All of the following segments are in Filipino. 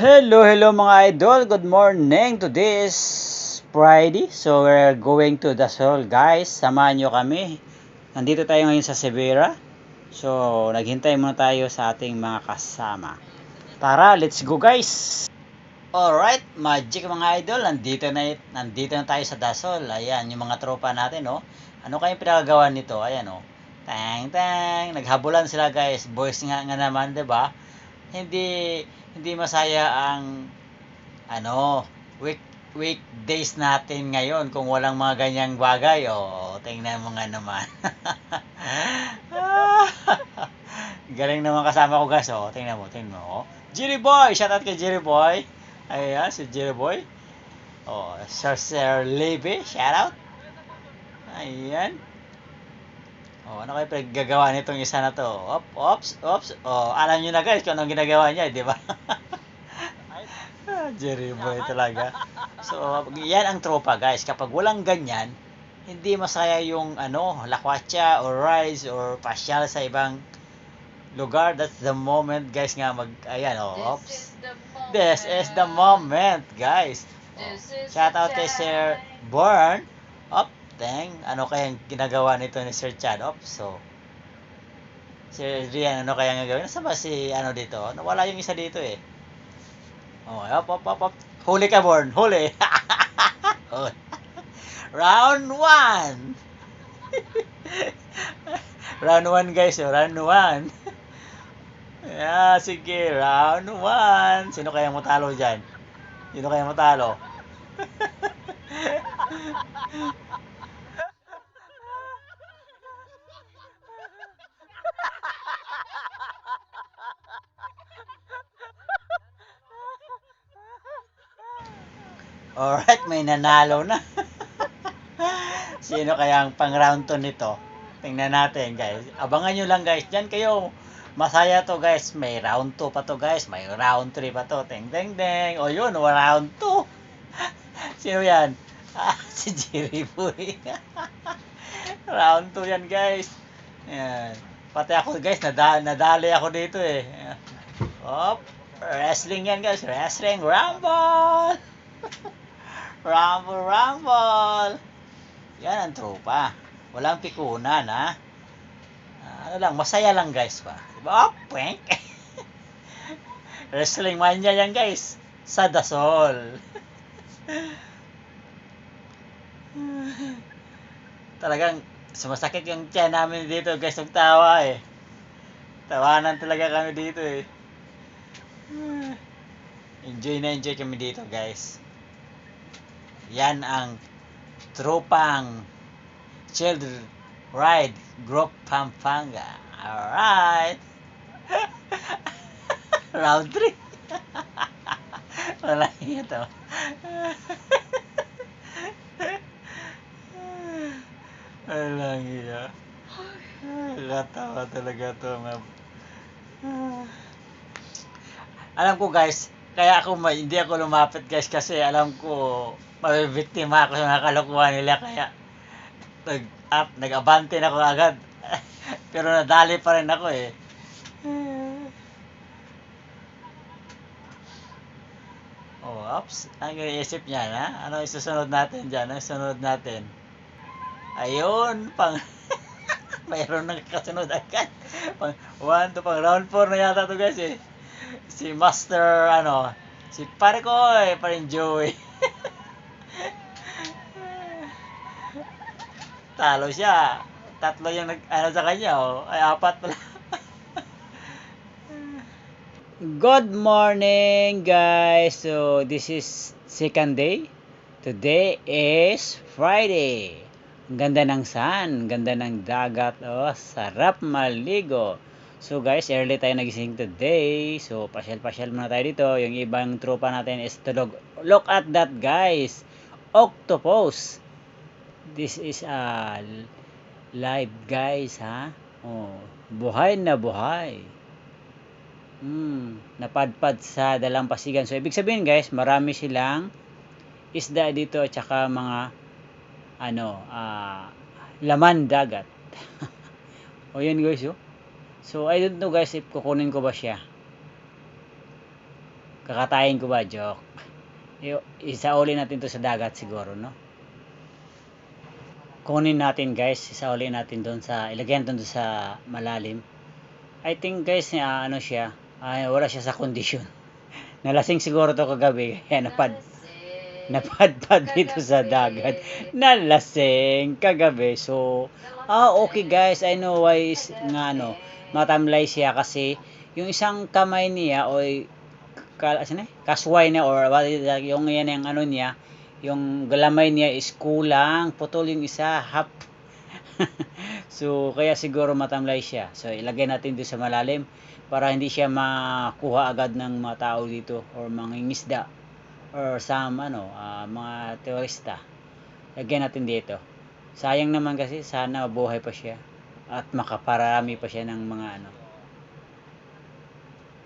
Hello, hello mga idol. Good morning. Today is Friday. So we're going to Dasol, guys. Samahan nyo kami. Nandito tayo ngayon sa Severa. So naghintay muna tayo sa ating mga kasama. Tara, let's go guys. Alright, magic mga idol. Nandito na, nandito na tayo sa Dasol. Ayan, yung mga tropa natin, oh. Ano kayong pinagagawa nito? Ayan, oh. Tang, tang. Naghabulan sila, guys. Boys nga, nga naman, 'di ba? Hindi hindi masaya ang ano, week weekdays natin ngayon kung walang mga ganyang bagay. Oh, tingnan mo nga naman. Galing naman kasama ko guys. Oh, tingnan mo, tingnan mo. Oh. Jerry Boy, shout out kay Jerry Boy. Ayan, si Jerry Boy. Oh, Sir Sir Levy, shout out. Ayan. Oh, ano kayo pinaggagawa nitong isa na to? Op, ops, ops. Oh, alam niyo na guys kung anong ginagawa niya, di ba? Jerry boy talaga. So, yan ang tropa guys. Kapag walang ganyan, hindi masaya yung ano, lakwatsa or rice or pasyal sa ibang lugar. That's the moment guys nga mag, ayan oh, ops. This is the moment, guys. Oh, shout out kay Sir Born. Op, teng. Ano kayang ginagawa nito ni Sir Chad? Op, so. Sir Rian, ano kayang gagawin? Nasaan ba si ano dito? Nawala yung isa dito eh. Oh, op, op, op, op. Huli ka, Born. Huli. Huli. Round 1. round 1 guys, oh, round 1. Yeah, sige, round 1. Sino kaya mo talo dyan? Sino kaya mo talo? Alright, may nanalo na. Sino kaya ang pang round 2 nito? Tingnan natin guys. Abangan nyo lang guys. Diyan kayo. Masaya to guys. May round 2 pa to guys. May round 3 pa to. Teng teng teng. O yun, round 2. Sino yan? Ah, si Jerry Boy. round 2 yan guys. Yan. Pati ako guys, nada nadali ako dito eh. Op. Wrestling yan guys. Wrestling Rumble. Rumble, rumble. Yan ang tropa. Walang pikunan, ha? Ah, ano lang, masaya lang, guys, ba? Diba? Oh, prank! Wrestling mania yan, guys. Sa Dasol. Talagang sumasakit yung tiyan namin dito, guys, ng tawa, eh. Tawanan talaga kami dito, eh. Enjoy na enjoy kami dito, guys. Yan ang tropang Child Ride Group Pampanga. Alright. Round 3. Wala ito. Walang iya. Katawa talaga to. Alam ko guys, kaya ako hindi ako lumapit guys kasi alam ko mabibiktima ako sa mga kalokohan nila kaya nag up, nag-abante na ako agad. Pero nadali pa rin ako eh. Oh, ups. Ang iniisip niya na? Ano isusunod natin dyan? Ano isusunod natin? Ayun, pang... Mayroon nang kasunod agad. Pang 1 to pang round 4 na yata to guys eh. Si Master, ano, si pare ko eh, parin Joey. Talo siya. Tatlo yung nag, ano sa kanya, oh. Ay, apat pala. Good morning, guys. So, this is second day. Today is Friday. Ganda ng sun, ganda ng dagat. Oh, sarap maligo. So guys, early tayo nagising today. So pasyal-pasyal muna tayo dito. Yung ibang tropa natin is tulog. Look at that guys. Octopus. This is a live guys ha. Oh, buhay na buhay. Hmm, napadpad sa dalampasigan. So ibig sabihin guys, marami silang isda dito at saka mga ano, ah, laman dagat. o yun guys, oh. So, I don't know guys if kukunin ko ba siya. Kakatayin ko ba? Joke. I- Isauli natin to sa dagat siguro, no? Kunin natin guys, isauli natin doon sa, ilagyan doon sa malalim. I think guys, ah, ano siya, ay, wala siya sa kondisyon. Nalasing siguro to kagabi, kaya napad, napadpad dito sa dagat. Nalasing kagabi. So, ah, okay guys, I know why is, nga ano, matamlay siya kasi yung isang kamay niya o ano, kasway niya or yung yan yung ano niya, yung galamay niya is kulang, putol yung isa, half. so, kaya siguro matamlay siya. So, ilagay natin dito sa malalim para hindi siya makuha agad ng mga tao dito or mga ingisda or some ano, ah, mga turista. Lagyan natin dito. Sayang naman kasi sana mabuhay pa siya at makaparami pa siya ng mga ano.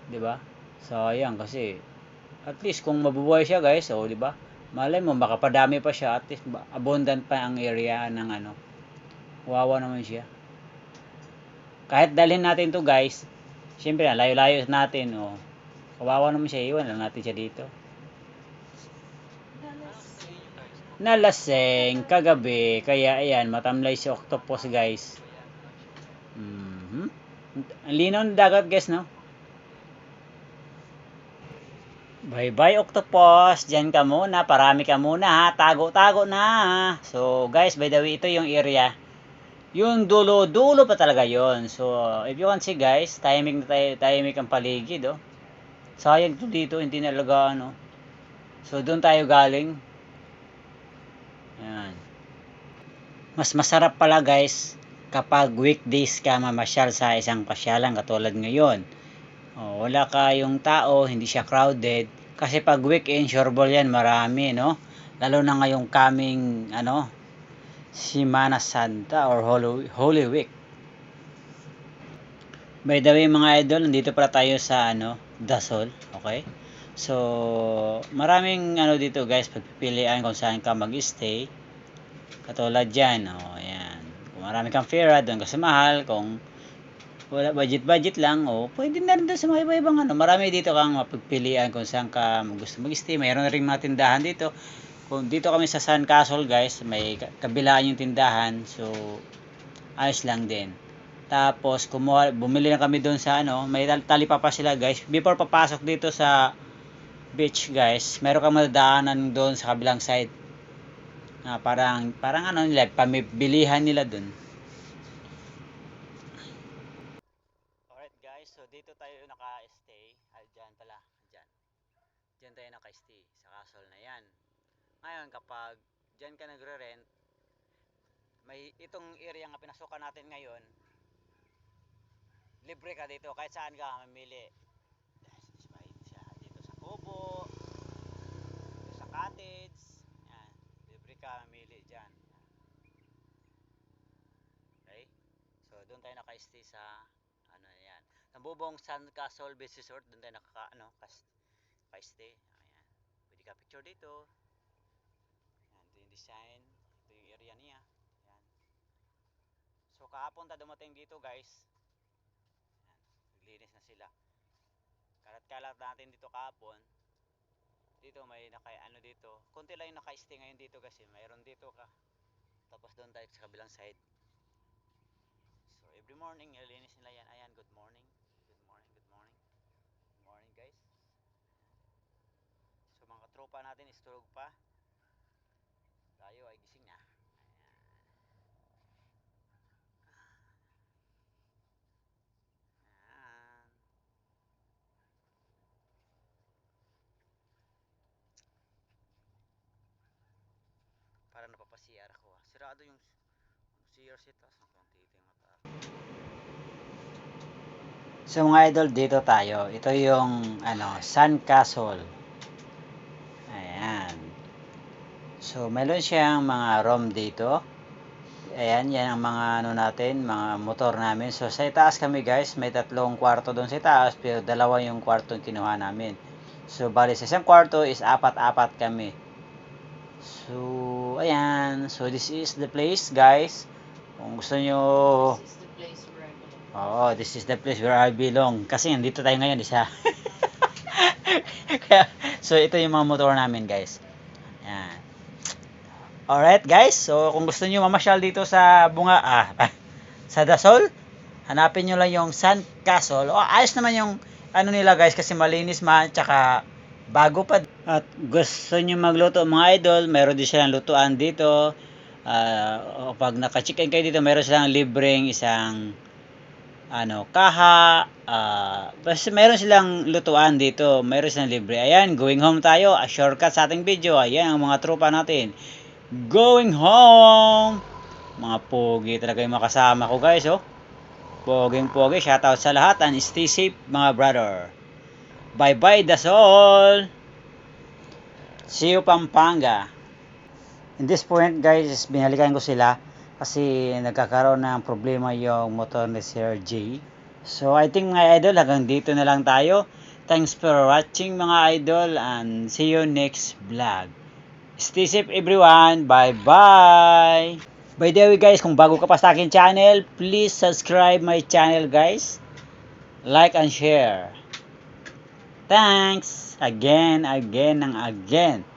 'Di ba? Sayang kasi at least kung mabubuhay siya guys, oh, 'di ba? Malay mo makapadami pa siya at least abundant pa ang area ng ano. Wawa naman siya. Kahit dalhin natin to guys, Siyempre, layo-layo natin, oh. Kawawa naman siya, iwan lang natin siya dito. Nalaseng kagabi, kaya ayan, matamlay si octopus guys. Mhm. Ang linaw ng dagat guys, no? Bye-bye octopus, Diyan ka muna, parami ka muna ha, tago-tago na ha. So guys, by the way, ito yung area. Yung dulo-dulo pa talaga yon So, if you can see guys, timing na tayo, timing ang paligid, oh. Sayang to dito, hindi nalaga, ano. So, doon tayo galing. Yan. Mas masarap pala guys, kapag weekdays ka mamasyal sa isang pasyalan katulad ngayon. Oh, wala kayong tao, hindi siya crowded. Kasi pag weekend, sure ball yan, marami, no? Lalo na ngayong coming, ano, Semana Santa or Holy, Week. By the way mga idol, nandito pala tayo sa ano, Dasol, okay? So, maraming ano dito guys, pagpipilian kung saan ka mag-stay. Katulad dyan, oh, ayan. Kung marami kang fare, doon ka sa mahal. Kung wala budget-budget lang, oh, pwede na rin doon sa mga iba-ibang ano. Marami dito kang mapagpilian kung saan ka gusto mag-stay. Mayroon na rin mga tindahan dito kung dito kami sa San Castle guys, may kabilaan yung tindahan. So, ayos lang din. Tapos, kumuha, bumili na kami doon sa ano, may tali pa sila guys. Before papasok dito sa beach guys, meron kang madadaanan doon sa kabilang side. Ah, parang, parang ano nila, pamibilihan nila doon. Alright guys, so dito tayo naka-stay. Ay, dyan pala, dyan. Dyan tayo naka-stay sa castle na yan. Ngayon, kapag dyan ka nagre-rent, may itong area nga pinasukan natin ngayon, libre ka dito kahit saan ka mamili. Dito sa kubo, dito sa cottage, yan, libre ka mamili dyan. Okay? So, doon tayo naka-stay sa ano yan. Nambubong San Castle Beach Resort, doon tayo naka ano, kas- naka-stay. Ayan. Pwede ka picture dito. Yan, ito yung design. Ito yung area niya. Yan. So kahapon ta dumating dito guys. Yan, naglinis na sila. Kalat-kalat natin dito kahapon. Dito may naka ano dito. Kunti lang yung naka-stay ngayon dito kasi mayroon dito ka. Tapos doon tayo sa kabilang side. So every morning nililinis nila yan. Ayan. Good morning, good morning. Good morning guys. So mga tropa natin is tulog pa. Tayo ay gising na. Ayan. Ayan. Para napapasiyar ako ah. Sirado yung CR set tapos nakantito yung mata. So mga idol, dito tayo. Ito yung ano, Sun Castle. Ayan. So, meron siyang mga room dito. Ayan, yan ang mga ano natin, mga motor namin. So, sa itaas kami guys, may tatlong kwarto doon sa itaas, pero dalawa yung kwarto yung kinuha namin. So, bali sa isang kwarto is apat-apat kami. So, ayan. So, this is the place guys. Kung gusto nyo This is the place where I belong. Oo, this is the place where I belong. Kasi nandito tayo ngayon, isa. Kaya, so ito yung mga motor namin guys. Yan. Alright guys, so kung gusto niyo mamasyal dito sa bunga, ah, sa Dasol, hanapin nyo lang yung Sun Castle. O, ayos naman yung ano nila guys kasi malinis man, tsaka bago pa. At gusto nyo magluto mga idol, meron din silang lutuan dito. O pag naka-check-in kayo dito, meron silang libreng isang ano, kaha, ah, basta meron silang lutuan dito, meron silang libre. Ayan, going home tayo, a shortcut sa ating video. Ayan, ang mga tropa natin. Going home! Mga pogi talaga yung mga kasama ko guys, oh. Poging pogi, shoutout sa lahat and stay safe mga brother. Bye bye, all. See you Pampanga. In this point guys, binalikan ko sila kasi nagkakaroon ng problema yung motor ni Sir J. So I think mga idol, hanggang dito na lang tayo. Thanks for watching mga idol and see you next vlog. Stay safe everyone. Bye-bye. By the way guys, kung bago ka pa sa akin channel, please subscribe my channel guys. Like and share. Thanks. Again, again, and again.